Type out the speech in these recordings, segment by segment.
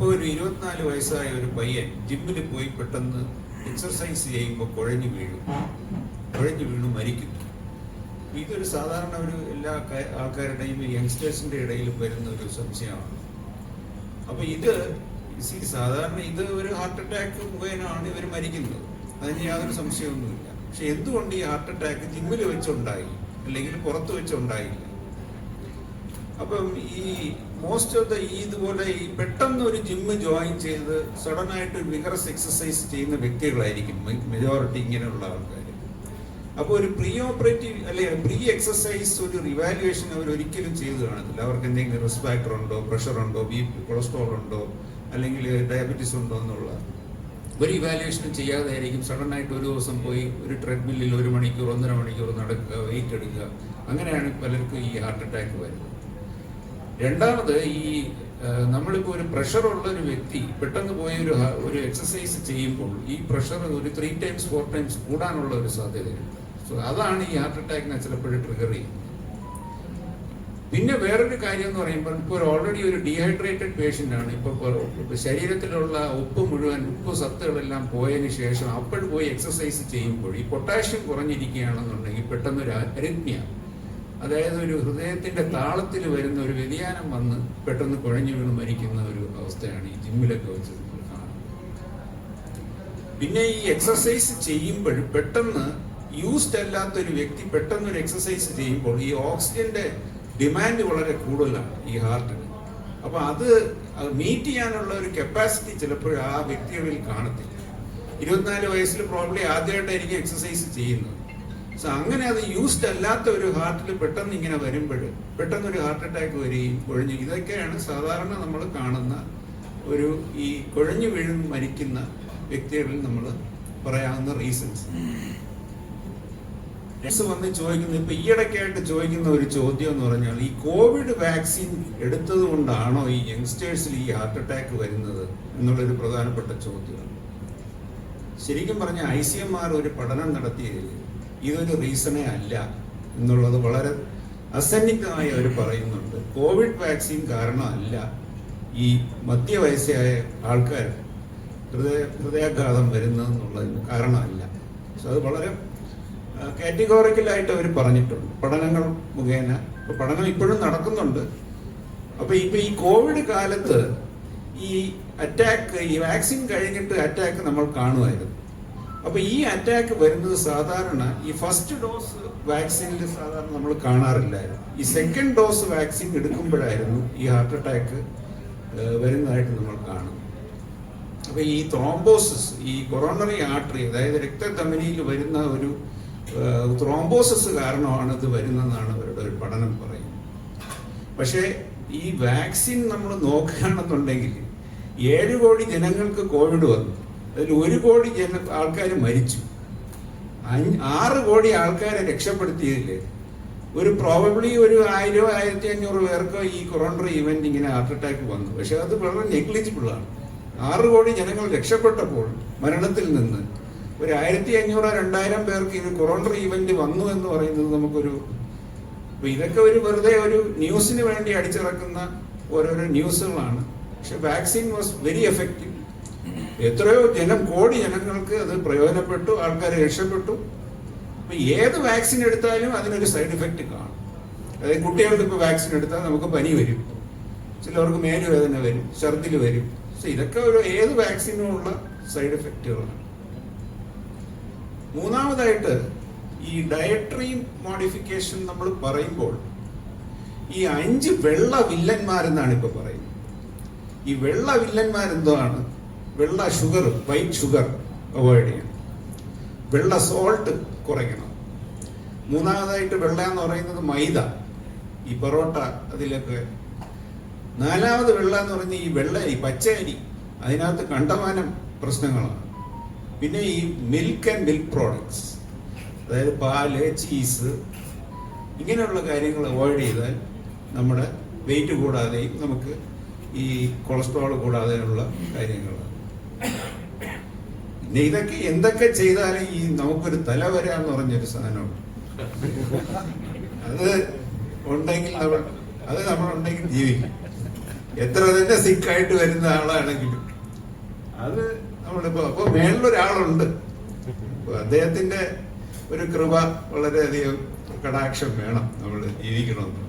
അപ്പോൾ ഒരു ഇരുപത്തിനാല് വയസ്സായ ഒരു പയ്യൻ ജിമ്മിൽ പോയി പെട്ടെന്ന് എക്സർസൈസ് ചെയ്യുമ്പോൾ കുഴഞ്ഞു വീഴും. കുഴഞ്ഞു വീണു മരിക്കുന്നു ഇതൊരു സാധാരണ ഒരു എല്ലാ ആൾക്കാരുടെയും യങ്സ്റ്റേഴ്സിന്റെ ഇടയിൽ വരുന്ന ഒരു സംശയമാണ്. അപ്പൊ ഇത് സാധാരണ ഇത് ഒരു ഹാർട്ട് അറ്റാക്ക് മുഖേനയാണ് ഇവർ മരിക്കുന്നത്. അതിന് യാതൊരു സംശയമൊന്നുമില്ല. പക്ഷെ എന്തുകൊണ്ട് ഈ ഹാർട്ട് അറ്റാക്ക് ജിമ്മിൽ വെച്ചുണ്ടായി? അല്ലെങ്കിൽ പുറത്ത് വെച്ചുണ്ടായില്ല? അപ്പം ഈ മോസ്റ്റ് ഓഫ് ദ ഈ ഇതുപോലെ ഈ പെട്ടെന്ന് ഒരു ജിമ്മ് ജോയിൻ ചെയ്ത് ഒരു വിഗറസ് എക്സസൈസ് ചെയ്യുന്ന വ്യക്തികളായിരിക്കും മെജോറിറ്റി ഇങ്ങനെയുള്ള ആൾക്കാർ അപ്പോൾ ഒരു പ്രീ ഓപ്പറേറ്റീവ് അല്ലെ പ്രീ എക്സസൈസ് ഒരു റിവാലുവേഷൻ അവർ ഒരിക്കലും ചെയ്ത് കാണത്തില്ല. അവർക്ക് എന്തെങ്കിലും റിസ്ക് ഫാക്ടർ ഉണ്ടോ പ്രഷർ ഉണ്ടോ ബി കൊളസ്ട്രോൾ ഉണ്ടോ അല്ലെങ്കിൽ ഡയബറ്റീസ് ഉണ്ടോ എന്നുള്ള. ഒരു ഇവാലുവേഷനും ചെയ്യാതെ ആയിരിക്കും സഡൻ ആയിട്ട് ഒരു ദിവസം പോയി ഒരു ട്രെഡ്മില്ലിൽ ഒരു മണിക്കൂർ ഒന്നര മണിക്കൂർ നടക്കുക വെയിറ്റ് എടുക്കുക. അങ്ങനെയാണ് പലർക്കും ഈ ഹാർട്ട് അറ്റാക്ക് വരുന്നത്. രണ്ടാമത് ഈ നമ്മളിപ്പോൾ നമ്മളിപ്പോ ഒരു പ്രഷർ ഉള്ള ഒരു വ്യക്തി പെട്ടെന്ന് പോയി ഒരു ഒരു എക്സസൈസ് ചെയ്യുമ്പോൾ ഈ പ്രഷർ ഒരു ത്രീ ടൈംസ് ഫോർ ടൈംസ് കൂടാനുള്ള ഒരു സാധ്യതയുണ്ട്. സോ അതാണ് ഈ ഹാർട്ട് അറ്റാക്കിനെ ചിലപ്പോഴും ട്രിഗർ ചെയ്യുന്നത്. പിന്നെ വേറൊരു കാര്യം എന്ന് പറയുമ്പോൾ ഇപ്പോൾ ഓൾറെഡി ഒരു ഡീഹൈഡ്രേറ്റഡ് പേഷ്യന്റ് ആണ്. ഇപ്പോൾ ശരീരത്തിലുള്ള ഉപ്പ് മുഴുവൻ ഉപ്പ് സത്തുകളെല്ലാം പോയതിന് ശേഷം അപ്പോൾ പോയി എക്സസൈസ് ചെയ്യുമ്പോൾ ഈ പൊട്ടാഷ്യം കുറഞ്ഞിരിക്കുകയാണെന്നുണ്ടെങ്കിൽ പെട്ടെന്ന് ഒരു അരിത്മ്യ അതായത് ഒരു ഹൃദയത്തിന്റെ താളത്തിൽ വരുന്ന ഒരു വ്യതിയാനം വന്ന് പെട്ടെന്ന് കുഴഞ്ഞു വീണ് മരിക്കുന്ന ഒരു അവസ്ഥയാണ് ഈ ജിമ്മിലൊക്കെ വെച്ച് നമ്മൾ കാണുന്നത്. പിന്നെ ഈ എക്സസൈസ് ചെയ്യുമ്പോഴും പെട്ടെന്ന് യൂസ്ഡ് അല്ലാത്ത ഒരു വ്യക്തി പെട്ടെന്ന് ഒരു എക്സസൈസ് ചെയ്യുമ്പോൾ ഈ ഓക്സിജന്റെ ഡിമാൻഡ് വളരെ കൂടുതലാണ് ഈ ഹാർട്ടിന് അപ്പൊ അത് മീറ്റ് ചെയ്യാനുള്ള ഒരു കപ്പാസിറ്റി ചിലപ്പോൾ ആ വ്യക്തികളിൽ കാണത്തില്ല. ഇരുപത്തിനാല് വയസ്സിൽ പ്രോബ്ലി ആദ്യമായിട്ടായിരിക്കും എക്സസൈസ് ചെയ്യുന്നത്. സോ അങ്ങനെ അത് യൂസ്ഡ് അല്ലാത്ത ഒരു ഹാർട്ടിൽ പെട്ടെന്ന് ഇങ്ങനെ വരുമ്പോൾ പെട്ടെന്ന് ഒരു ഹാർട്ട് അറ്റാക്ക് വരികയും കുഴഞ്ഞു ഇതൊക്കെയാണ് സാധാരണ നമ്മൾ കാണുന്ന ഒരു ഈ കുഴഞ്ഞു വീഴും മരിക്കുന്ന വ്യക്തികളിൽ നമ്മൾ പറയാവുന്ന റീസൺസ് വന്ന് ചോദിക്കുന്നത് ഇപ്പൊ ഈയിടയ്ക്കായിട്ട് ചോദിക്കുന്ന ഒരു ചോദ്യം എന്ന് പറഞ്ഞാൽ ഈ കോവിഡ് വാക്സിൻ എടുത്തത് കൊണ്ടാണോ ഈ യങ്സ്റ്റേഴ്സിൽ ഈ ഹാർട്ട് അറ്റാക്ക് വരുന്നത് എന്നുള്ളൊരു പ്രധാനപ്പെട്ട ചോദ്യമാണ്. ശരിക്കും പറഞ്ഞ ഐ സി എം ആർ ഒരു പഠനം നടത്തിയതിൽ ഇതൊരു റീസണേ അല്ല എന്നുള്ളത് വളരെ അസന്നിഗ്ധമായി അവർ പറയുന്നുണ്ട്. കോവിഡ് വാക്സിൻ കാരണമല്ല ഈ മധ്യവയസ്സായ ആൾക്കാർ ഹൃദയ ഹൃദയാഘാതം വരുന്നതെന്നുള്ളതിന് കാരണമല്ല. പക്ഷെ അത് വളരെ കാറ്റഗോറിക്കലായിട്ട് അവർ പറഞ്ഞിട്ടുണ്ട്. പഠനങ്ങൾ മുഖേന പഠനം ഇപ്പോഴും നടക്കുന്നുണ്ട്. അപ്പൊ ഇപ്പൊ ഈ കോവിഡ് കാലത്ത് ഈ അറ്റാക്ക് ഈ വാക്സിൻ കഴിഞ്ഞിട്ട് അറ്റാക്ക് നമ്മൾ കാണുമായിരുന്നു. അപ്പൊ ഈ അറ്റാക്ക് വരുന്നത് സാധാരണ ഈ ഫസ്റ്റ് ഡോസ് വാക്സിനിൽ സാധാരണ നമ്മൾ കാണാറില്ലായിരുന്നു. ഈ സെക്കൻഡ് ഡോസ് വാക്സിൻ എടുക്കുമ്പോഴായിരുന്നു ഈ ഹാർട്ട് അറ്റാക്ക് വരുന്നതായിട്ട് നമ്മൾ കാണും അപ്പൊ ഈ ത്രോംബോസിസ് ഈ കൊറോണറി ആർട്ടറി അതായത് രക്തധമനിയിൽ വരുന്ന ഒരു ത്രോംബോസിസ് കാരണമാണ് ഇത് വരുന്നതെന്നാണ് അവരുടെ ഒരു പഠനം പറയുന്നത്. പക്ഷേ ഈ വാക്സിൻ നമ്മൾ നോക്കുകയാണെന്നുണ്ടെങ്കിൽ ഏഴ് കോടി ജനങ്ങൾക്ക് കോവിഡ് വന്നു. അതിൽ ഒരു കോടി ജന ആൾക്കാർ മരിച്ചു. ആറ് കോടി ആൾക്കാരെ രക്ഷപ്പെടുത്തിയതിൽ ഒരു പ്രോബബ്ലി ഒരു ആയിരം ആയിരത്തി അഞ്ഞൂറ് പേർക്ക് ഈ കൊറോണറി ഇവന്റ് ഇങ്ങനെ ഹാർട്ട് അറ്റാക്ക് വന്നു. പക്ഷെ അത് വളരെ നെഗ്ലിജിബിൾ ആണ്. ആറ് കോടി ജനങ്ങൾ രക്ഷപ്പെട്ടപ്പോൾ മരണത്തിൽ നിന്ന് ഒരു ആയിരത്തി അഞ്ഞൂറോ രണ്ടായിരം പേർക്ക് ഇത് കൊറോണറി ഇവന്റ് വന്നു എന്ന് പറയുന്നത് നമുക്കൊരു അപ്പൊ ഇതൊക്കെ ഒരു വെറുതെ ഒരു ന്യൂസിന് വേണ്ടി അടിച്ചിറക്കുന്ന ഓരോരോ ന്യൂസുകളാണ് പക്ഷെ വാക്സിൻ വാസ് വെരി എഫക്റ്റീവ് എത്രയോ ജനം കോടി ജനങ്ങൾക്ക് അത് പ്രയോജനപ്പെട്ടു ആൾക്കാരെ രക്ഷപ്പെട്ടു. അപ്പൊ ഏത് വാക്സിൻ എടുത്താലും അതിനൊരു സൈഡ് ഇഫക്റ്റ് കാണും. അതായത് കുട്ടികൾക്ക് ഇപ്പൊ വാക്സിൻ എടുത്താൽ നമുക്ക് പനി വരും. ചിലവർക്ക് മേലുവേദന വരും ഛർദിൽ വരും. പക്ഷെ ഇതൊക്കെ ഒരു ഏത് വാക്സിനും ഉള്ള സൈഡ് ഇഫക്റ്റുകളാണ്. മൂന്നാമതായിട്ട് ഈ ഡയറ്ററി മോഡിഫിക്കേഷൻ നമ്മൾ പറയുമ്പോൾ ഈ അഞ്ച് വെള്ള വില്ലന്മാരെന്നാണ് ഇപ്പൊ പറയുന്നത്. ഈ വെള്ള വില്ലന്മാരെന്താണ് വെള്ള ഷുഗർ വൈറ്റ് ഷുഗർ അവോയ്ഡ് ചെയ്യണം. വെള്ള സോൾട്ട് കുറയ്ക്കണം. മൂന്നാമതായിട്ട് വെള്ള എന്ന് പറയുന്നത് മൈദ ഈ പൊറോട്ട അതിലൊക്കെ. നാലാമത് വെള്ള എന്ന് പറയുന്നത് ഈ വെള്ള ഈ പച്ചരി അതിനകത്ത് കണ്ടമാനം പ്രശ്നങ്ങളാണ്. പിന്നെ ഈ മിൽക്ക് ആൻഡ് മിൽക്ക് പ്രോഡക്ട്സ് അതായത് പാൽ ചീസ് ഇങ്ങനെയുള്ള കാര്യങ്ങൾ അവോയ്ഡ് ചെയ്താൽ നമ്മുടെ വെയിറ്റ് കൂടാതെയും നമുക്ക് ഈ കൊളസ്ട്രോൾ കൂടാതെയുള്ള കാര്യങ്ങൾ പിന്നെ ഇതൊക്കെ എന്തൊക്കെ ചെയ്താലും ഈ നമുക്കൊരു തല വരാന്ന് പറഞ്ഞൊരു സാധനമുണ്ട്. അത് ഉണ്ടെങ്കിൽ നമ്മൾ അത് നമ്മളുണ്ടെങ്കിൽ ജീവിക്കും. എത്ര തന്നെ സിക്കായിട്ട് വരുന്ന ആളാണെങ്കിലും അത് നമ്മളിപ്പോ അപ്പൊ മേളിലൊരാളുണ്ട്. അദ്ദേഹത്തിന്റെ ഒരു കൃപ വളരെയധികം കടാക്ഷം വേണം നമ്മൾ ജീവിക്കണമെന്ന്.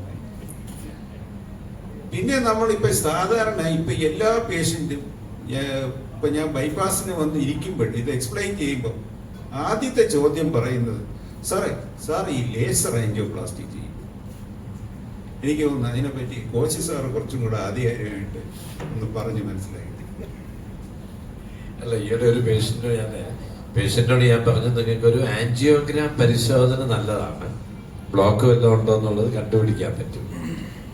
പിന്നെ നമ്മളിപ്പോ സാധാരണ ഇപ്പൊ എല്ലാ പേഷ്യന്റും ഇപ്പൊ ഞാൻ ബൈപ്പാസിന് വന്ന് ഇരിക്കുമ്പോൾ ഇത് എക്സ്പ്ലെയിൻ ചെയ്യുമ്പോൾ ആദ്യത്തെ ചോദ്യം പറയുന്നത് സാറേ സാർ ഈ ലേസർ ആൻജിയോപ്ലാസ്റ്റി ചെയ്യും. എനിക്ക് തോന്നുന്നു അതിനെപ്പറ്റി കോച്ച് സാർ കുറച്ചും കൂടെ ആധികാരികമായിട്ട് ഒന്ന് പറഞ്ഞ് മനസ്സിലാക്കി അല്ല ഈയിടെ ഒരു പേഷ്യന്റ് ഞാൻ പേഷ്യന്റിനോട് ഞാൻ പറഞ്ഞു നിങ്ങൾക്ക് ഒരു ആൻജിയോഗ്രാം പരിശോധന നല്ലതാണ്. ബ്ലോക്ക് വല്ലതും ഉണ്ടോ എന്നുള്ളത് കണ്ടുപിടിക്കാൻ പറ്റും.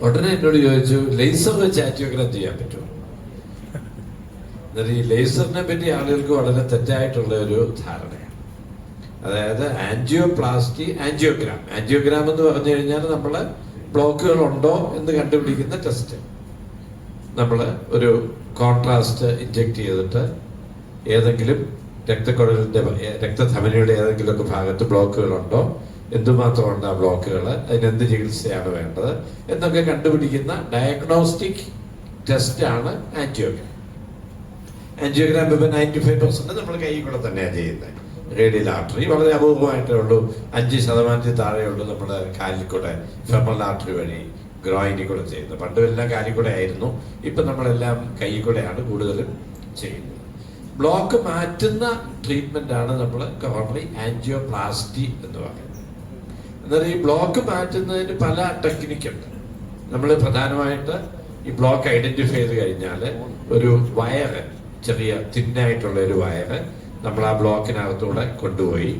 ഉടനെ എന്നോട് ചോദിച്ചു ലേസർ വെച്ച് ആൻജിയോഗ്രാം ചെയ്യാൻ പറ്റുമോ? എന്നാൽ ഈ ലേസറിനെ പറ്റി ആളുകൾക്ക് വളരെ തെറ്റായിട്ടുള്ള ഒരു ധാരണയാണ്. അതായത് ആൻജിയോപ്ലാസ്റ്റി ആൻജിയോഗ്രാം. ആൻജിയോഗ്രാം എന്ന് പറഞ്ഞു കഴിഞ്ഞാൽ നമ്മൾ ബ്ലോക്കുകൾ ഉണ്ടോ എന്ന് കണ്ടുപിടിക്കുന്ന ടെസ്റ്റ്. നമ്മൾ ഒരു കോൺട്രാസ്റ്റ് ഇഞ്ചെക്ട് ചെയ്തിട്ട് ഏതെങ്കിലും രക്തക്കുഴലിന്റെ രക്തധമനിയുടെ ഏതെങ്കിലുമൊക്കെ ഭാഗത്ത് ബ്ലോക്കുകളുണ്ടോ എന്തുമാത്രമുണ്ട് ആ ബ്ലോക്കുകൾ അതിനെന്ത് ചികിത്സയാണ് വേണ്ടത് എന്നൊക്കെ കണ്ടുപിടിക്കുന്ന ഡയഗ്നോസ്റ്റിക് ടെസ്റ്റാണ് ആൻജിയോഗ്രാം. ആൻജിയോഗ്രാം ഇപ്പം നയന്റി ഫൈവ് പെർസെന്റ് നമ്മൾ കൈ കൂടെ തന്നെയാണ് ചെയ്യുന്നത് റേഡിയൽ ആർട്ടറി വളരെ അപൂർവമായിട്ടേ ഉള്ളൂ. അഞ്ച് ശതമാനത്തിൽ താഴെ ഉള്ളൂ നമ്മുടെ കാലിൽ കൂടെ ഫെമൽ ആർട്ടറി വഴി ഗ്രോയിനിൽ കൂടെ ചെയ്യുന്നത്. പണ്ടും എല്ലാം കാലിൽ കൂടെ ആയിരുന്നു. ഇപ്പം നമ്മളെല്ലാം കൈ കൂടെയാണ് കൂടുതലും ചെയ്യുന്നത്. ബ്ലോക്ക് മാറ്റുന്ന ട്രീറ്റ്മെന്റ് ആണ് നമ്മൾ കോർണറി ആൻജിയോപ്ലാസ്റ്റി എന്ന് പറയുന്നത്. എന്നാൽ ഈ ബ്ലോക്ക് മാറ്റുന്നതിന് പല ടെക്നിക്കുണ്ട് നമ്മൾ പ്രധാനമായിട്ട് ഈ ബ്ലോക്ക് ഐഡന്റിഫൈ ചെയ്ത് കഴിഞ്ഞാൽ ഒരു വയറ് ചെറിയ തിന്നായിട്ടുള്ള ഒരു വയറ് നമ്മൾ ആ ബ്ലോക്കിനകത്തൂടെ കൊണ്ടുപോയി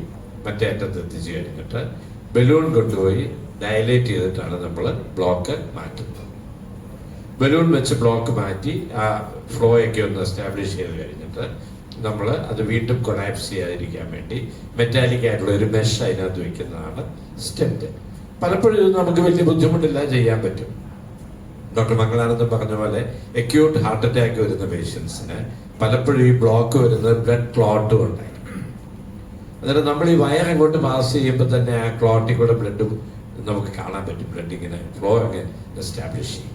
മറ്റേ അറ്റത്ത് എത്തിച്ചു കഴിഞ്ഞിട്ട് ബലൂൺ കൊണ്ടുപോയി ഡയലേറ്റ് ചെയ്തിട്ടാണ് നമ്മൾ ബ്ലോക്ക് മാറ്റുന്നത്. ബലൂൺ വെച്ച് ബ്ലോക്ക് മാറ്റി ആ ഒക്കെ ഒന്ന് എസ്റ്റാബ്ലിഷ് ചെയ്ത് കഴിഞ്ഞിട്ട് നമ്മൾ അത് വീണ്ടും കൊളാപ്സ് ചെയ്യാതിരിക്കാൻ വേണ്ടി മെറ്റാലിക് ആയിട്ടുള്ള ഒരു മെഷ് അതിനകത്ത് വെക്കുന്നതാണ് സ്റ്റെന്റ് പലപ്പോഴും നമുക്ക് വലിയ ബുദ്ധിമുട്ടില്ല ചെയ്യാൻ പറ്റും. ഡോക്ടർ മംഗളാനന്ദൻ പറഞ്ഞ പോലെ അക്യൂട്ട് ഹാർട്ട് അറ്റാക്ക് വരുന്ന പേഷ്യൻസിന് പലപ്പോഴും ഈ ബ്ലോക്ക് വരുന്നത് ബ്ലഡ് ക്ലോട്ട് കൊണ്ടായിരിക്കും. അന്നേരം നമ്മൾ ഈ വയർ അങ്ങോട്ട് പാസ് ചെയ്യുമ്പോൾ തന്നെ ആ ക്ലോട്ടിൽ കൂടെ ബ്ലഡ് നമുക്ക് കാണാൻ പറ്റും. ബ്ലഡ് ഇങ്ങനെ ഫ്ലോ അങ്ങനെ എസ്റ്റാബ്ലിഷ് ചെയ്യും.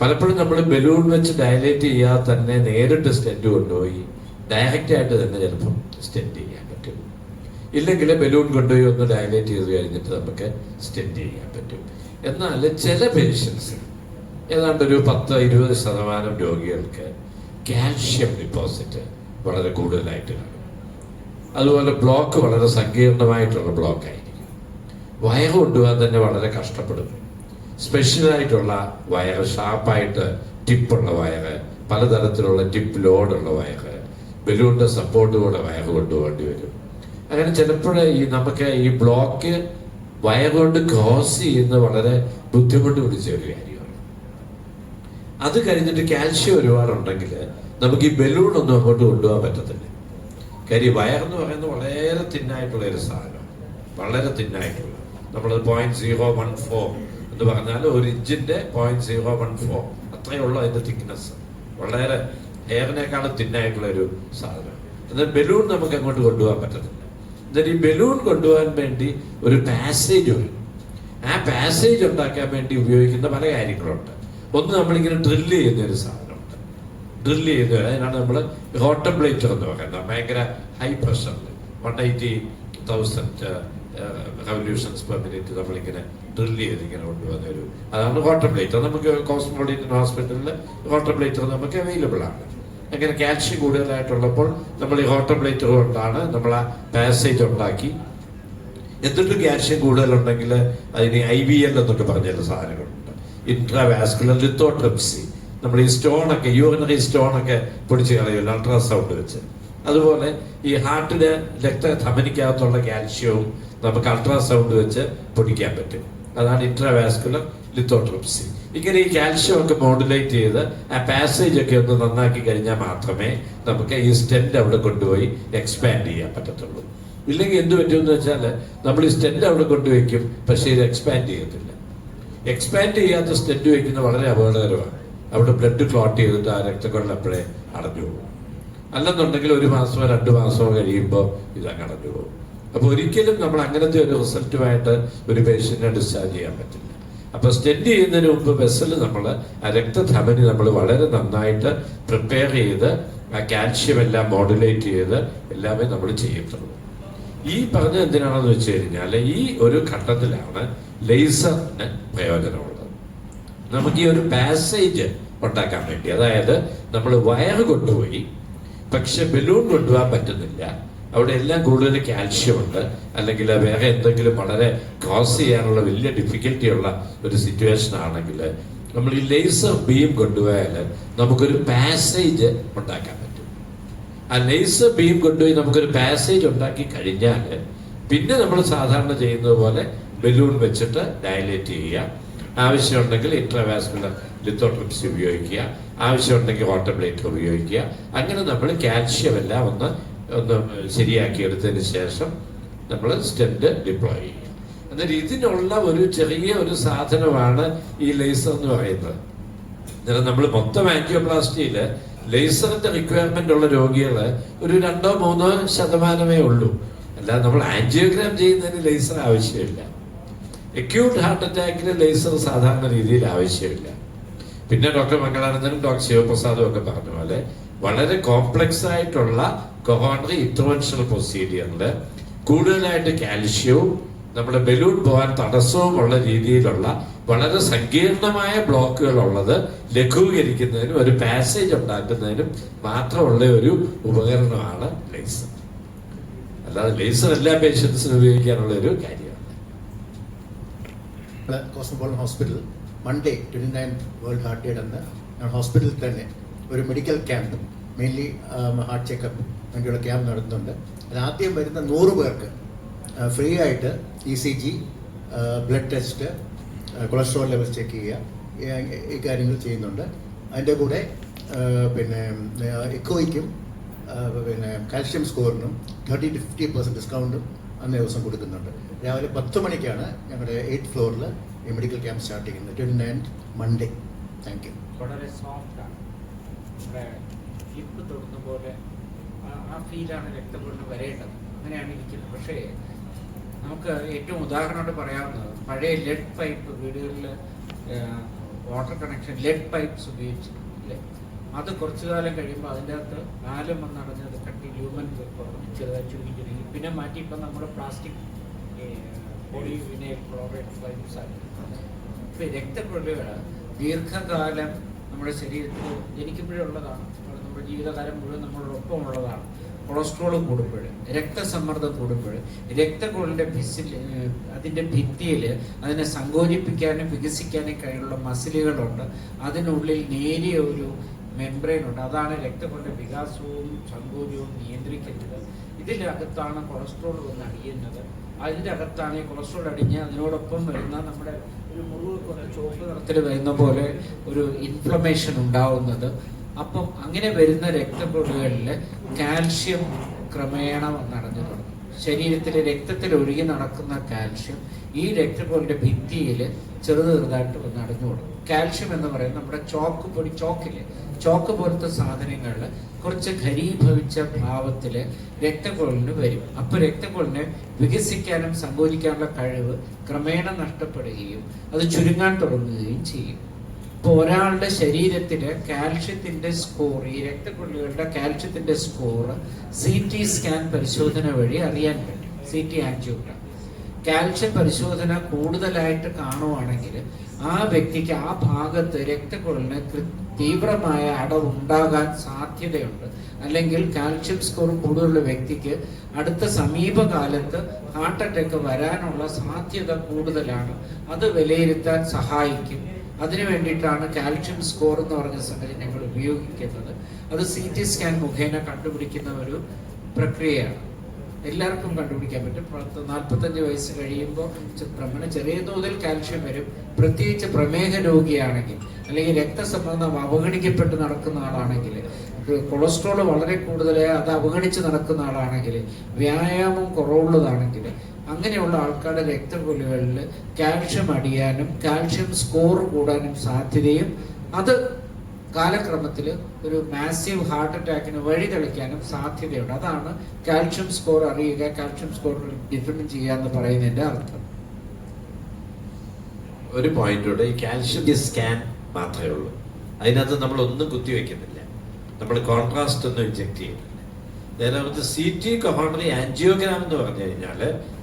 പലപ്പോഴും നമ്മൾ ബലൂൺ വെച്ച് ഡയലേറ്റ് ചെയ്യാതെ തന്നെ നേരിട്ട് സ്റ്റെന്റ് കൊണ്ടുപോയി ഡയറക്റ്റ് ആയിട്ട് തന്നെ ചിലപ്പം സ്റ്റെന്റ് ചെയ്യാൻ പറ്റും. ഇല്ലെങ്കിൽ ബലൂൺ കൊണ്ടുപോയി ഒന്ന് ഡയലേറ്റ് ചെയ്ത് കഴിഞ്ഞിട്ട് നമുക്ക് സ്റ്റെന്റ് ചെയ്യാൻ പറ്റും. എന്നാൽ ചില പേഷ്യൻസ് ഏതാണ്ട് ഒരു പത്ത് ഇരുപത് ശതമാനം രോഗികൾക്ക് കാൽഷ്യം ഡിപ്പോസിറ്റ് വളരെ കൂടുതലായിട്ട് കാണും. അതുപോലെ ബ്ലോക്ക് വളരെ സങ്കീർണമായിട്ടുള്ള ബ്ലോക്ക് ആയിരിക്കും വയറ് കൊണ്ടുപോകാൻ തന്നെ വളരെ കഷ്ടപ്പെടും സ്പെഷ്യലായിട്ടുള്ള വയറ് ഷാർപ്പായിട്ട് ടിപ്പുള്ള വയറ് പലതരത്തിലുള്ള ടിപ്പ് ലോഡുള്ള വയറ് ബലൂണിന്റെ സപ്പോർട്ട് കൂടെ വയറ് കൊണ്ടുപോകേണ്ടി വരും. അങ്ങനെ ചിലപ്പോഴേ ഈ നമുക്ക് ഈ ബ്ലോക്ക് വയർ കൊണ്ട് ക്രോസ് ചെയ്യുന്ന വളരെ ബുദ്ധിമുട്ട് പിടിച്ച ഒരു കാര്യമാണ്. അത് കഴിഞ്ഞിട്ട് കാൽഷ്യം ഒരുപാടുണ്ടെങ്കിൽ നമുക്ക് ഈ ബലൂൺ ഒന്നും അങ്ങോട്ട് കൊണ്ടുപോകാൻ പറ്റത്തില്ല. കാര്യം വയറെന്ന് പറയുന്നത് വളരെ തിന്നായിട്ടുള്ള ഒരു സാധനം. വളരെ തിന്നായിട്ടുള്ള. നമ്മളത് പോയിന്റ് സീറോ വൺ ഫോർ എന്ന് പറഞ്ഞാൽ ഒരു ഇഞ്ചിന്റെ പോയിന്റ് സീറോ വൺ ഫോർ അത്രയേ ഉള്ളൂ അതിന്റെ തിക്നെസ് വളരെ ഹെയറിനേക്കാളും തിന്നായിട്ടുള്ള ഒരു സാധനം. എന്നാൽ ബലൂൺ നമുക്ക് അങ്ങോട്ട് കൊണ്ടുപോകാൻ പറ്റത്തില്ല. എന്നാൽ ഈ ബലൂൺ കൊണ്ടുപോകാൻ വേണ്ടി ഒരു പാസേജ് വരും ആ പാസേജ് ഉണ്ടാക്കാൻ വേണ്ടി ഉപയോഗിക്കുന്ന പല കാര്യങ്ങളുണ്ട്. ഒന്ന് നമ്മളിങ്ങനെ ഡ്രില്ല് ചെയ്യുന്ന ഒരു സാധനമുണ്ട് ഡ്രില്ല് ചെയ്യുന്ന അതിനാണ് നമ്മൾ റോട്ടബ്ലേറ്റർ എന്ന് പറയുന്നത്. ഭയങ്കര high പ്രഷറിൽ one eighty thousand revolutions per minute നമ്മളിങ്ങനെ ഡ്രില്ല് ചെയ്ത് ഇങ്ങനെ കൊണ്ടുവന്ന ഒരു അതാണ് റോട്ടബ്ലേറ്റർ നമുക്ക് കോസ്മോളിറ്റൻ ഹോസ്പിറ്റലിൽ റോട്ടബ്ലേറ്റർ നമുക്ക് അവൈലബിൾ ആണ്. അങ്ങനെ കാൽഷ്യം കൂടുതലായിട്ടുള്ളപ്പോൾ നമ്മൾ ഈ റോട്ടബ്ലേറ്റർ കൊണ്ടാണ് നമ്മൾ ആ പാസേജ് ഉണ്ടാക്കി. എന്നിട്ട് കാൽഷ്യം കൂടുതലുണ്ടെങ്കിൽ അതിന് ഐ ബി എൽ എന്നൊക്കെ പറഞ്ഞൊരു സാധനങ്ങളുണ്ട്. Intravascular lithotripsy. നമ്മൾ ഈ സ്റ്റോണൊക്കെ യൂറിനറി സ്റ്റോണൊക്കെ പൊടിച്ച് കളയുമല്ലോ അൾട്രാസൗണ്ട് വെച്ച്. അതുപോലെ ഈ ഹാർട്ടിന് രക്തധമനിക്കകത്തുള്ള കാൽഷ്യവും നമുക്ക് അൾട്രാസൗണ്ട് വെച്ച് പൊടിക്കാൻ പറ്റും. അതാണ് ഇൻട്രാവാസ്കുലർ ലിത്തോട്രിപ്സി. ഇങ്ങനെ ഈ കാൽഷ്യം ഒക്കെ മോഡുലേറ്റ് ചെയ്ത് ആ പാസേജ് ഒക്കെ ഒന്ന് നന്നാക്കി കഴിഞ്ഞാൽ മാത്രമേ നമുക്ക് ഈ സ്റ്റെന്റ് അവിടെ കൊണ്ടുപോയി എക്സ്പാൻഡ് ചെയ്യാൻ പറ്റത്തുള്ളൂ. ഇല്ലെങ്കിൽ എന്ത് പറ്റുമെന്ന് വെച്ചാൽ നമ്മൾ ഈ സ്റ്റെന്റ് അവിടെ കൊണ്ടുവയ്ക്കും പക്ഷേ ഇത് എക്സ്പാൻഡ് ചെയ്യത്തില്ല. എക്സ്പാൻഡ് ചെയ്യാത്ത സ്റ്റെന്റ് വയ്ക്കുന്നത് വളരെ അപകടകരമാണ്. അവിടെ ബ്ലഡ് ക്ലോട്ട് ചെയ്തിട്ട് ആ രക്തക്കൊള്ള അപ്പോഴേ അടഞ്ഞു പോകും. അല്ലെന്നുണ്ടെങ്കിൽ ഒരു മാസമോ രണ്ട് മാസമോ കഴിയുമ്പോൾ ഇത് അങ്ങ് അടഞ്ഞു പോകും. അപ്പൊ ഒരിക്കലും നമ്മൾ അങ്ങനത്തെ ഒരു റിസൾട്ടുമായിട്ട് ഒരു പേഷ്യന്റിനെ ഡിസ്ചാർജ് ചെയ്യാൻ പറ്റില്ല. അപ്പൊ സ്റ്റെൻഡ് ചെയ്യുന്നതിന് മുമ്പ് വെസൽ നമ്മൾ ആ രക്തധമനി നമ്മൾ വളരെ നന്നായിട്ട് പ്രിപ്പയർ ചെയ്ത് ആ കാൽഷ്യം എല്ലാം മോഡുലേറ്റ് ചെയ്ത് എല്ലാമേ നമ്മൾ ചെയ്യത്തുള്ളൂ. ഈ പറഞ്ഞ എന്തിനാണെന്ന് വെച്ച് കഴിഞ്ഞാൽ ഈ ഒരു ഘട്ടത്തിലാണ് ലേസറിന് പ്രയോജനമുള്ളത്. നമുക്ക് ഈ ഒരു പാസേജ് ഉണ്ടാക്കാൻ വേണ്ടി. അതായത് നമ്മൾ വയർ കൊണ്ടുപോയി പക്ഷെ ബലൂൺ കൊണ്ടുപോകാൻ പറ്റുന്നില്ല. അവിടെ എല്ലാം കൂടുതൽ കാൽഷ്യം ഉണ്ട്. അല്ലെങ്കിൽ വേറെ എന്തെങ്കിലും വളരെ ക്രോസ് ചെയ്യാനുള്ള വലിയ ഡിഫിക്കൽട്ടി ഉള്ള ഒരു സിറ്റുവേഷൻ ആണെങ്കിൽ നമ്മൾ ഈ ലേസർ ബീം കൊണ്ടുപോയാൽ നമുക്കൊരു പാസേജ് ഉണ്ടാക്കാൻ പറ്റും. ആ ലേസർ ബീം കൊണ്ടുപോയി നമുക്കൊരു പാസേജ് ഉണ്ടാക്കി കഴിഞ്ഞാൽ പിന്നെ നമ്മൾ സാധാരണ ചെയ്യുന്നത് പോലെ ബലൂൺ വെച്ചിട്ട് ഡയലേറ്റ് ചെയ്യുക. ആവശ്യമുണ്ടെങ്കിൽ ഇൻട്രാവാസ്കുലർ ലിത്തോട്രിപ്സ് ഉപയോഗിക്കുക. ആവശ്യമുണ്ടെങ്കിൽ വാട്ടർ ഉപയോഗിക്കുക. അങ്ങനെ നമ്മൾ കാൽഷ്യം എല്ലാം ഒന്ന് ഒന്ന് ശരിയാക്കി എടുത്തതിന് ശേഷം നമ്മൾ സ്റ്റെൻഡ് ഡിപ്ലോയ് ചെയ്യുക. എന്നാൽ ഇതിനുള്ള ഒരു ചെറിയ ഒരു സാധനമാണ് ഈ ലേസർ എന്ന് പറയുന്നത്. അന്നേരം നമ്മൾ മൊത്തം ആന്റിയോപ്ലാസ്റ്റിയിൽ ലേസറിന്റെ റിക്വയർമെന്റ് ഉള്ള രോഗികൾ ഒരു രണ്ടോ മൂന്നോ ശതമാനമേ ഉള്ളൂ. അല്ലാതെ നമ്മൾ ആൻജിയോഗ്രാം ചെയ്യുന്നതിന് ലേസർ ആവശ്യമില്ല. അക്യൂട്ട് ഹാർട്ട് അറ്റാക്കിന് ലേസർ സാധാരണ രീതിയിൽ ആവശ്യമില്ല. പിന്നെ ഡോക്ടർ മംഗളാനന്ദനും ഡോക്ടർ ശിവപ്രസാദും ഒക്കെ പറഞ്ഞ പോലെ വളരെ കോംപ്ലക്സ് ആയിട്ടുള്ള കൊറോണറി ഇൻട്രവെൻഷണൽ പ്രൊസീജിയറിൽ കൂടുതലായിട്ട് കാൽഷ്യവും നമ്മുടെ ബലൂൺ പോകാൻ തടസ്സവും ഉള്ള രീതിയിലുള്ള വളരെ സങ്കീർണമായ ബ്ലോക്കുകൾ ഉള്ളത് ലഘൂകരിക്കുന്നതിനും ഒരു പാസേജ് ഉണ്ടാക്കുന്നതിനും മാത്രമുള്ള ഒരു ഉപകരണമാണ് ലേസർ അല്ലാതെ ലേസർ എല്ലാ പേഷ്യൻസിനും ഉപയോഗിക്കാനുള്ള ഒരു കാര്യമാണ് cosmopolitan hospital Monday twenty nine world heart day അന്ന് ഞങ്ങൾ ഹോസ്പിറ്റലിൽ തന്നെ ഒരു medical camp mainly heart checkup വേണ്ടിയുള്ള ക്യാമ്പ് നടത്തുന്നുണ്ട്. ആദ്യം വരുന്ന നൂറ് പേർക്ക് ഫ്രീ ആയിട്ട് E C G blood test cholesterol level check ചെയ്യുക ഈ കാര്യങ്ങൾ ചെയ്യുന്നുണ്ട്. അതിന്റെ കൂടെ പിന്നെ എക്കോയ്ക്കും പിന്നെ കാൽഷ്യം സ്കോറിനും തേർട്ടി ടു ഫിഫ്റ്റി പെർസെന്റ് ഡിസ്കൗണ്ടും അന്നേ ദിവസം കൊടുക്കുന്നുണ്ട്. രാവിലെ പത്ത് മണിക്കാണ് ഞങ്ങളുടെ എയ്റ്റ് ഫ്ലോറിൽ ഈ മെഡിക്കൽ ക്യാമ്പ് സ്റ്റാർട്ട് ചെയ്യുന്നത്. Twenty nine Monday thank you വളരെ സോഫ്റ്റാണ് പോലെ ആ- ഫീലാണ് രക്തപൂർണം വരേണ്ടത്. അങ്ങനെയാണ് ഇരിക്കുന്നത്. പക്ഷേ നമുക്ക് ഏറ്റവും ഉദാഹരണമായിട്ട് പറയാവുന്നത് പഴയ ലെഡ് പൈപ്പ് വീടുകളിൽ വാട്ടർ കണക്ഷൻ ലെഡ് പൈപ്പ്സ് ഉപയോഗിച്ച് അല്ലേ അത് കുറച്ചു കാലം കഴിയുമ്പോൾ അതിന്റെ അകത്ത് നാലും വന്നടഞ്ഞത് കട്ടി ഹ്യൂമൻ ചെറുതായി ചുരുങ്ങി ചുരുങ്ങി. പിന്നെ മാറ്റി ഇപ്പം നമ്മുടെ പ്ലാസ്റ്റിക് പോളി വിനൈൽ ക്ലോറൈഡ് ആയി ഇപ്പൊ ദീർഘകാലം നമ്മുടെ ശരീരത്തിൽ ജനിക്കുമ്പോഴേ ഉള്ളതാണ്. നമ്മുടെ ജീവിതകാലം മുഴുവൻ നമ്മളോടൊപ്പം ഉള്ളതാണ് കൊളസ്ട്രോൾ കൂടുമ്പോൾ രക്തസമ്മർദ്ദം കൂടുമ്പോൾ രക്തക്കൊള്ളിന്റെ ഭിസിൽ അതിന്റെ ഭിത്തിയിൽ അതിനെ സങ്കോചിപ്പിക്കാനും വികസിക്കാനും കഴിയുള്ള മസിലുകളുണ്ട്. അതിനുള്ളിൽ നേരിയ ഒരു മെംബ്രെയിൻ ഉണ്ട്. അതാണ് രക്തക്കൊള്ളിന്റെ വികാസവും സങ്കോചവും നിയന്ത്രിക്കുന്നത്. ഇതിനകത്താണ് കൊളസ്ട്രോൾ വന്ന് അടിയുന്നത്. അതിന്റെ അകത്താണ് ഈ കൊളസ്ട്രോൾ അടിഞ്ഞ് അതിനോടൊപ്പം വരുന്ന നമ്മുടെ ഒരു മുറിവൊക്കെ ചുവപ്പ് നിറത്തിൽ വരുന്ന പോലെ ഒരു ഇൻഫ്ലമേഷൻ ഉണ്ടാവുന്നത്. അപ്പം അങ്ങനെ വരുന്ന രക്തപ്പൊടികളിൽ കാൽഷ്യം ക്രമേണ നടന്നു തുടങ്ങും. ശരീരത്തിലെ രക്തത്തിൽ ഒഴുകി നടക്കുന്ന കാൽഷ്യം ഈ രക്തപ്പൊടിയുടെ ഭിത്തിയിൽ ചെറുത് ചെറുതായിട്ട് ഒന്ന് അടഞ്ഞു കൊടുക്കും. കാൽഷ്യം എന്ന് പറയുന്നത് നമ്മുടെ ചോക്ക് പൊടി ചോക്കിൽ ചോക്ക് പോലത്തെ സാധനങ്ങളിൽ കുറച്ച് ഘരീഭവിച്ച ഭാവത്തിൽ രക്തക്കൊള്ളിന് വരും. അപ്പോൾ രക്തക്കൊള്ളിനെ വികസിക്കാനും സങ്കോചിക്കാനുള്ള കഴിവ് ക്രമേണ നഷ്ടപ്പെടുകയും അത് ചുരുങ്ങാൻ തുടങ്ങുകയും ചെയ്യും. ഇപ്പൊ ഒരാളുടെ ശരീരത്തിൽ കാൽഷ്യത്തിന്റെ സ്കോർ ഈ രക്തക്കൊള്ളികളുടെ കാൽഷ്യത്തിന്റെ സ്കോർ സി ടി സ്കാൻ പരിശോധന വഴി അറിയാൻ പറ്റും. സി ടി ആൻജിയോഗ്രാം കാൽഷ്യം പരിശോധന കൂടുതലായിട്ട് കാണുവാണെങ്കിൽ ആ വ്യക്തിക്ക് ആ ഭാഗത്ത് രക്തക്കുഴലിന് തീവ്രമായ അടവുണ്ടാകാൻ സാധ്യതയുണ്ട്. അല്ലെങ്കിൽ കാൽഷ്യം സ്കോർ കൂടുതലുള്ള വ്യക്തിക്ക് അടുത്ത സമീപകാലത്ത് ഹാർട്ട് അറ്റാക്ക് വരാനുള്ള സാധ്യത കൂടുതലാണ്. അത് വിലയിരുത്താൻ സഹായിക്കും. അതിനു വേണ്ടിയിട്ടാണ് കാൽഷ്യം സ്കോർ എന്ന് പറഞ്ഞ സംഗതി ഞങ്ങൾ ഉപയോഗിക്കുന്നത്. അത് സി ടി സ്കാൻ മുഖേന കണ്ടുപിടിക്കുന്ന ഒരു പ്രക്രിയയാണ്. എല്ലാവർക്കും കണ്ടുപിടിക്കാൻ പറ്റും. പത്ത് നാൽപ്പത്തഞ്ച് വയസ്സ് കഴിയുമ്പോൾ ഭ്രമണ ചെറിയ തോതിൽ കാൽഷ്യം വരും. പ്രത്യേകിച്ച് പ്രമേഹ രോഗിയാണെങ്കിൽ അല്ലെങ്കിൽ രക്തസമ്മർദ്ദം അവഗണിക്കപ്പെട്ട് നടക്കുന്ന ആളാണെങ്കിൽ കൊളസ്ട്രോൾ വളരെ കൂടുതൽ അത് അവഗണിച്ച് നടക്കുന്ന ആളാണെങ്കിൽ വ്യായാമം കുറവുള്ളതാണെങ്കിൽ അങ്ങനെയുള്ള ആൾക്കാരുടെ രക്തക്കൊല്ലുകളിൽ കാൽഷ്യം അടിയാനും കാൽഷ്യം സ്കോർ കൂടാനും സാധ്യതയും അത് കാലക്രമത്തിൽ ഒരു മാസീവ് ഹാർട്ട് അറ്റാക്കിന് വഴി തെളിക്കാനും സാധ്യതയുണ്ട്. അതാണ് കാൽഷ്യം സ്കോർ അറിയുക കാൽഷ്യം സ്കോർ ഡിറ്റർമിൻ ചെയ്യുക എന്ന് പറയുന്നതിന്റെ അർത്ഥം. ഒരു പോയിന്റോടെ ഈ കാൽഷ്യം സ്കാൻ മാത്രമേ ഉള്ളൂ. അതിനകത്ത് നമ്മൾ ഒന്നും കുത്തിവെക്കുന്നില്ല നമ്മൾ കോൺട്രാസ്റ്റ് ഒന്നും ഇഞ്ചെക്ട് ചെയ്യുന്നില്ല. നേരെ മറിച്ച് സി ടി കൊഹോണറി ആൻജിയോഗ്രാം എന്ന് പറഞ്ഞു കഴിഞ്ഞാൽ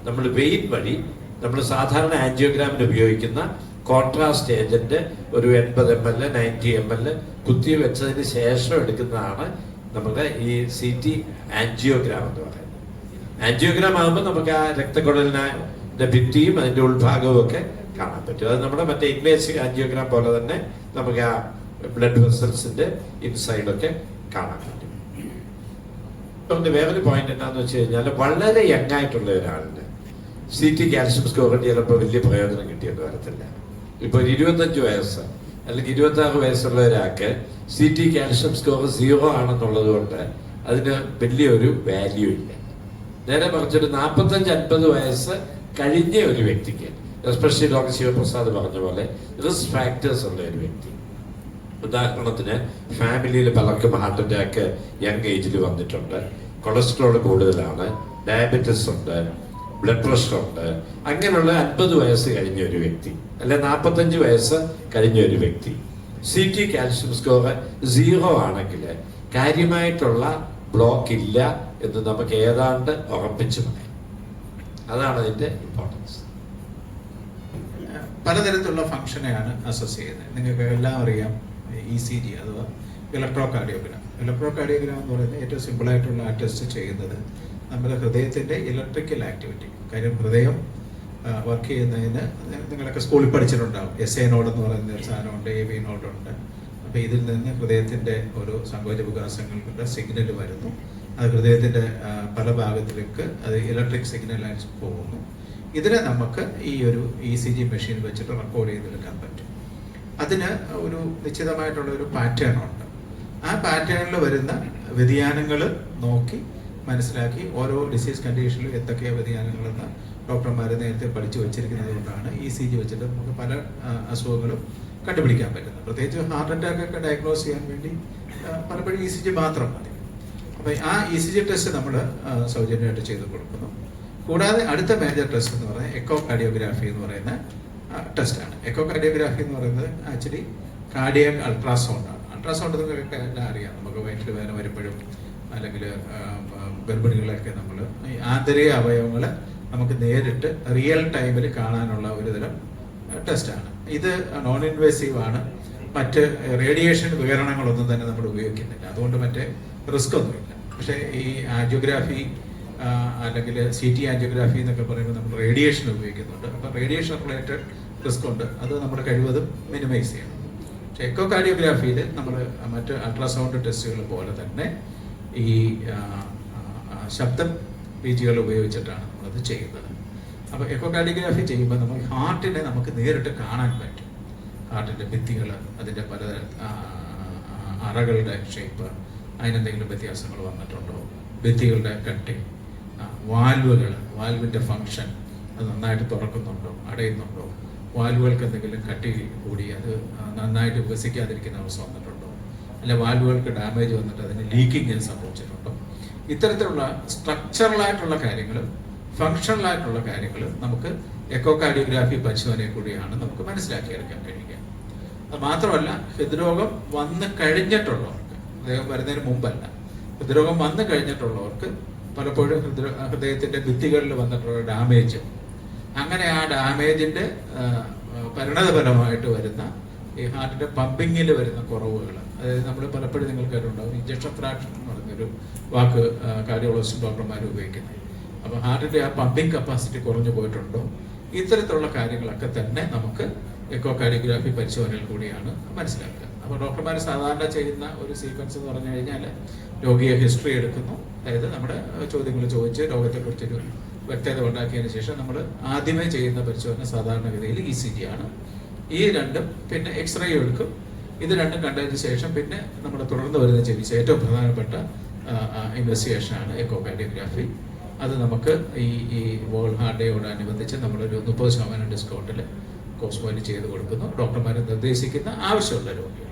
നമ്മൾ വെയിൻ വഴി നമ്മൾ സാധാരണ ആൻജിയോഗ്രാമിന് ഉപയോഗിക്കുന്ന കോൺട്രാസ്റ്റ് ഏജന്റ് ഒരു എൺപത് M L ninety M L കുത്തി വെച്ചതിന് ശേഷം എടുക്കുന്നതാണ് നമ്മുടെ ഈ സി ടി ആൻജിയോഗ്രാം എന്ന് പറയുന്നത്. ആൻജിയോഗ്രാം ആകുമ്പോൾ നമുക്ക് ആ രക്തക്കുഴലിനെ ഭിത്തിയും അതിന്റെ ഉൾഭാഗവും ഒക്കെ കാണാൻ പറ്റും. അത് നമ്മുടെ മറ്റേ ഇംഗ്ലീഷ് ആൻജിയോഗ്രാം പോലെ തന്നെ നമുക്ക് ആ ബ്ലഡ് വെസൽസിന്റെ ഇൻസൈഡൊക്കെ കാണാൻ പറ്റും. വേറൊരു പോയിന്റ് എന്താന്ന് വെച്ച് കഴിഞ്ഞാൽ വളരെ യങ് ആയിട്ടുള്ള ഒരാളിന് സി ടി കാൽഷ്യം സ്കോർ ചിലപ്പോൾ വലിയ പ്രയോജനം കിട്ടിയെന്ന് വരത്തില്ല. ഇപ്പൊ ഒരു ഇരുപത്തഞ്ച് വയസ്സ്. അല്ലെങ്കിൽ ഇരുപത്തി ആറ് വയസ്സുള്ള ഒരാൾക്ക് C T calcium score zero ആണെന്നുള്ളത് കൊണ്ട് അതിന് വലിയൊരു വാല്യൂ ഇല്ല. നേരെ മറിച്ചൊരു നാൽപ്പത്തഞ്ച് അൻപത് വയസ്സ് കഴിഞ്ഞ ഒരു വ്യക്തിക്ക് എസ്പെഷ്യലി ഡോക്ടർ ശിവപ്രസാദ് പറഞ്ഞ പോലെ റിസ്ക് ഫാക്ടേഴ്സ് ഉള്ള ഒരു വ്യക്തി. ഉദാഹരണത്തിന് ഫാമിലിയിൽ പലർക്കും ഹാർട്ട് അറ്റാക്ക് യങ് ഏജിൽ വന്നിട്ടുണ്ട്. കൊളസ്ട്രോൾ കൂടുതലാണ് ഡയബറ്റിസ് ഉണ്ട് ബ്ലഡ് പ്രഷർ ഉണ്ട്. അങ്ങനെയുള്ള അൻപത് വയസ്സ് കഴിഞ്ഞ ഒരു വ്യക്തി അല്ലെ നാൽപ്പത്തഞ്ച് വയസ്സ് കഴിഞ്ഞ ഒരു വ്യക്തി. C T calcium score zero ആണെങ്കിൽ കാര്യമായിട്ടുള്ള ബ്ലോക്ക് ഇല്ല എന്ന് നമുക്ക് ഏതാണ്ട് ഉറപ്പിച്ചു പറയാം. അതാണ് അതിന്റെ ഇമ്പോർട്ടൻസ് പലതരത്തിലുള്ള ഫംഗ്ഷനെയാണ് അസസ് ചെയ്യുന്നത്. നിങ്ങൾക്ക് എല്ലാം അറിയാം ഇ സി ജി അഥവാ ഇലക്ട്രോ കാർഡിയോഗ്രാം ഇലക്ട്രോ കാർഡിയോഗ്രാം എന്ന് പറയുന്നത് ഏറ്റവും സിമ്പിളായിട്ടുള്ള ടെസ്റ്റ് ചെയ്യുന്നത് നമ്മുടെ ഹൃദയത്തിന്റെ ഇലക്ട്രിക്കൽ ആക്ടിവിറ്റി കാര്യം ഹൃദയം വർക്ക് ചെയ്യുന്നതിന് നിങ്ങളൊക്കെ സ്കൂളിൽ പഠിച്ചിട്ടുണ്ടാവും. എസ് എ നോഡ് എന്ന് പറയുന്ന ഒരു സാധനമുണ്ട് എ വി നോഡുണ്ട് അപ്പോൾ ഇതിൽ നിന്ന് ഹൃദയത്തിന്റെ ഒരു സങ്കോച വികാസങ്ങളുടെ സിഗ്നൽ വരുന്നു. അത് ഹൃദയത്തിന്റെ പല ഭാഗത്തിലേക്ക് അത് ഇലക്ട്രിക് സിഗ്നൽ ആയി പോകുന്നു. ഇതിനെ നമുക്ക് ഈ ഒരു ഇ സി ജി മെഷീൻ വെച്ചിട്ട് റെക്കോർഡ് ചെയ്തെടുക്കാൻ പറ്റും. അതിന് ഒരു നിശ്ചിതമായിട്ടുള്ള ഒരു പാറ്റേൺ ഉണ്ട്. ആ പാറ്റേണിൽ വരുന്ന വ്യതിയാനങ്ങൾ നോക്കി മനസ്സിലാക്കി ഓരോ ഡിസീസ് കണ്ടീഷനിലും എന്തൊക്കെയാണ് വ്യതിയാനങ്ങളെന്ന് ഡോക്ടർമാർ നേരത്തെ പഠിച്ചു വെച്ചിരിക്കുന്നത് കൊണ്ടാണ് ഇ സി ജി വെച്ചിട്ട് നമുക്ക് പല അസുഖങ്ങളും കണ്ടുപിടിക്കാൻ പറ്റുന്നത്. പ്രത്യേകിച്ച് ഹാർട്ട് അറ്റാക്ക് ഒക്കെ ഡയഗ്നോസ് ചെയ്യാൻ വേണ്ടി പലപ്പോഴും ഇ സി ജി മാത്രം മതി. അപ്പോൾ ആ ഇ സി ജി ടെസ്റ്റ് നമ്മൾ സൗജന്യമായിട്ട് ചെയ്ത് കൊടുക്കുന്നു. കൂടാതെ അടുത്ത മേജർ ടെസ്റ്റ് എന്ന് പറയുന്നത് എക്കോ കാർഡിയോഗ്രാഫി എന്ന് പറയുന്ന ടെസ്റ്റാണ് എക്കോ കാർഡിയോഗ്രാഫി എന്ന് പറയുന്നത് ആക്ച്വലി കാർഡിയക് അൾട്രാസൗണ്ട് ആണ്. അൾട്രാസൗണ്ട് നിങ്ങൾക്ക് എല്ലാം അറിയാം. നമുക്ക് വയറ്റിൽ വേദന വരുമ്പോഴും അല്ലെങ്കിൽ ഗർഭിണികളെയൊക്കെ നമ്മൾ ഈ ആന്തരിക അവയവങ്ങളെ നമുക്ക് നേരിട്ട് റിയൽ ടൈമിൽ കാണാനുള്ള ഒരു തരം ടെസ്റ്റാണ് ഇത് നോൺ ഇൻവേസീവ് ആണ്. മറ്റ് റേഡിയേഷൻ വികരണങ്ങളൊന്നും തന്നെ നമ്മൾ ഉപയോഗിക്കുന്നില്ല. അതുകൊണ്ട് മറ്റേ റിസ്ക് ഒന്നുമില്ല. പക്ഷേ ഈ ആൻജിയോഗ്രാഫി അല്ലെങ്കിൽ സി ടി ആൻജിയോഗ്രാഫി എന്നൊക്കെ പറയുമ്പോൾ നമ്മൾ റേഡിയേഷൻ ഉപയോഗിക്കുന്നുണ്ട്. അപ്പം റേഡിയേഷൻ റിലേറ്റഡ് റിസ്ക് ഉണ്ട്. അത് നമ്മുടെ കഴിവതും മിനിമൈസ് ചെയ്യണം. പക്ഷേ എക്കോ കാർഡിയോഗ്രാഫിയിൽ നമ്മൾ മറ്റ് അൾട്രാസൗണ്ട് ടെസ്റ്റുകൾ പോലെ തന്നെ ഈ ശബ്ദ ശബ്ദം ഉപയോഗിച്ചിട്ടാണ് നമ്മളത് ചെയ്യുന്നത്. അപ്പോൾ എക്കോ കാർഡിയോഗ്രാഫി ചെയ്യുമ്പോൾ നമുക്ക് ഹാർട്ടിനെ നമുക്ക് നേരിട്ട് കാണാൻ പറ്റും. ഹാർട്ടിന്റെ ഭിത്തികൾ അതിന്റെ പല അറകളുടെ ഷേപ്പ് അതിനെന്തെങ്കിലും വ്യത്യാസങ്ങൾ വന്നിട്ടുണ്ടോ? ഭിത്തികളുടെ കട്ടി വാൽവുകൾ വാൽവിന്റെ ഫങ്ഷൻ അത് നന്നായിട്ട് തുറക്കുന്നുണ്ടോ? അടയുന്നുണ്ടോ? വാൽവുകൾക്ക് എന്തെങ്കിലും കട്ടി കൂടി അത് നന്നായിട്ട് വികസിക്കാതിരിക്കുന്ന അവസ്ഥ വന്നിട്ടുണ്ടോ? അല്ലെ വാൽവുകൾക്ക് ഡാമേജ് വന്നിട്ട് അതിന് ലീക്കിങ് സംഭവിച്ചിട്ടുണ്ടോ ഇത്തരത്തിലുള്ള സ്ട്രക്ചറലായിട്ടുള്ള കാര്യങ്ങളും ഫങ്ഷണലായിട്ടുള്ള കാര്യങ്ങൾ നമുക്ക് എക്കോ കാർഡിയോഗ്രാഫി പരിശോധനയെ കൂടിയാണ് നമുക്ക് മനസ്സിലാക്കിയെടുക്കാൻ കഴിയുക. അത് മാത്രമല്ല ഹൃദ്രോഗം വന്ന് കഴിഞ്ഞിട്ടുള്ളവർക്ക് അദ്ദേഹം വരുന്നതിന് മുമ്പല്ല ഹൃദ്രോഗം വന്നു കഴിഞ്ഞിട്ടുള്ളവർക്ക് പലപ്പോഴും ഹൃദയ ഹൃദയത്തിന്റെ ഭിത്തികളിൽ വന്നിട്ടുള്ള ഡാമേജ് അങ്ങനെ ആ ഡാമേജിന്റെ പരിണതഫലമായിട്ട് വരുന്ന ഈ ഹാർട്ടിന്റെ പമ്പിങ്ങിൽ വരുന്ന കുറവുകൾ നമ്മൾ പലപ്പോഴും നിങ്ങൾ കേട്ടിട്ടുണ്ടാവും ഇഞ്ചക്ഷൻ ഫ്രാക്ഷൻ എന്ന് പറയുന്നൊരു വാക്ക് കാർഡിയോളജിസ്റ്റ് ഡോക്ടർമാർ ഉപയോഗിക്കുന്നത്. അപ്പോൾ ഹാർട്ടിന്റെ ആ പമ്പിങ് കപ്പാസിറ്റി കുറഞ്ഞു പോയിട്ടുണ്ടോ? ഇത്തരത്തിലുള്ള കാര്യങ്ങളൊക്കെ തന്നെ നമുക്ക് എക്കോ കാർഡിയോഗ്രാഫി പരിശോധനയിൽ കൂടിയാണ് മനസ്സിലാക്കുക. അപ്പോൾ ഡോക്ടർമാർ സാധാരണ ചെയ്യുന്ന ഒരു സീക്വൻസ് എന്ന് പറഞ്ഞു കഴിഞ്ഞാൽ രോഗിയെ ഹിസ്റ്ററി എടുക്കുന്നു. അതായത് നമ്മുടെ ചോദ്യങ്ങൾ ചോദിച്ച് രോഗത്തെക്കുറിച്ചൊരു വ്യക്തത ഉണ്ടാക്കിയതിന് ശേഷം നമ്മൾ ആദ്യമേ ചെയ്യുന്ന പരിശോധന സാധാരണഗതിയിൽ ഇ സി ജി ആണ്. ഈ രണ്ടും പിന്നെ എക്സ്റേ എടുക്കും. ഇത് രണ്ടും കണ്ടതിന് ശേഷം പിന്നെ നമ്മൾ തുടർന്ന് വരുന്ന ചികിത്സ ഏറ്റവും പ്രധാനപ്പെട്ട ഇൻവെസ്റ്റിഗേഷൻ ആണ് എക്കോ അത് നമുക്ക് ഈ ഈ വേൾഡ് ഹാർട്ട് ഡേയോടനുബന്ധിച്ച് നമ്മളൊരു മുപ്പത് ശതമാനം ഡിസ്കൗണ്ടിൽ കോസ്മോയിൽ ചെയ്ത് കൊടുക്കുന്നു. ഡോക്ടർമാർ നിർദ്ദേശിക്കുന്ന ആവശ്യമുള്ള രോഗികൾ.